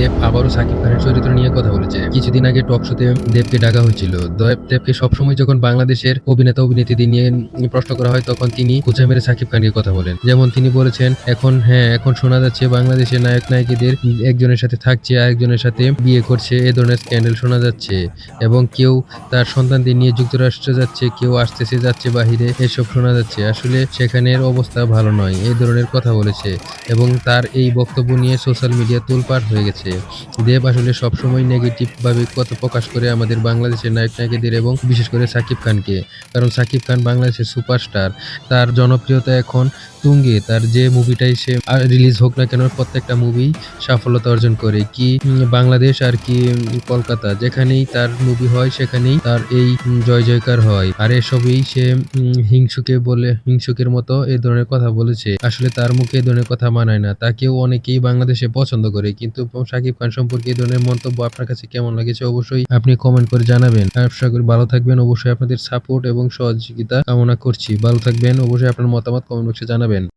দেব আবারও সাকিব খানের চরিত্র নিয়ে কথা বলেছে। কিছুদিন আগে টক শোতে দেবকে ডাকা হয়েছিল। দেব- দেবকে সবসময় যখন বাংলাদেশের অভিনেতা অভিনেত্রীদের নিয়ে প্রশ্ন করা হয়, তখন তিনি খুঁজে মেরে সাকিব খানকে কথা বলেন। যেমন তিনি বলেছেন, এখন হ্যাঁ এখন শোনা যাচ্ছে বাংলাদেশের নায়ক, নায়িকাদের একজনের সাথে থাকছে আরেকজনের সাথে বিয়ে করছে, এ ধরনের স্ক্যান্ডেল শোনা যাচ্ছে। এবং কেউ তার সন্তানদের নিয়ে যুক্তরাষ্ট্রে যাচ্ছে, কেউ আসতেছে, যাচ্ছে বাহিরে, এসব শোনা যাচ্ছে। আসলে সেখানের অবস্থা ভালো নয় এই ধরনের কথা বলেছে। এবং তার এই বক্তব্য নিয়ে সোশ্যাল মিডিয়া তোলপাড় হয়ে গেছে। দেব আসলে সবসময় নেগেটিভভাবে কথা প্রকাশ করে আমাদের বাংলাদেশের নায়ক নায়িকাদের এবং বিশেষ করে সাকিব খানকে। কারণ সাকিব খান বাংলাদেশের সুপারস্টার তার জনপ্রিয়তা এখন তুঙ্গে, তার যে মুভিটাই সে রিলিজ হোক না কেন, প্রত্যেকটা মুভি সাফল্যতা অর্জন করে। কি বাংলাদেশ আর কি কলকাতা, যেখানেই তার মুভি হয়, সেখানেই তার এই জয় জয়কার হয়। আর এসবই সে হিংসুকে বলে, হিংসুকের মতো এই ধরনের কথা বলেছে। আসলে তার মুখে এই ধরনের কথা মানায় না। তাকেও অনেকেই বাংলাদেশে পছন্দ করে। কিন্তু সাকিব খান সম্পর্কে এই ধরনের মন্তব্য আপনার কাছে কেমন লাগেছে অবশ্যই আপনি কমেন্ট করে জানাবেন। আশা করি ভালো থাকবেন। অবশ্যই আপনাদের সাপোর্ট এবং সহযোগিতা কামনা করছি। ভালো থাকবেন। অবশ্যই আপনার মতামত কমেন্ট বক্সে জানাবেন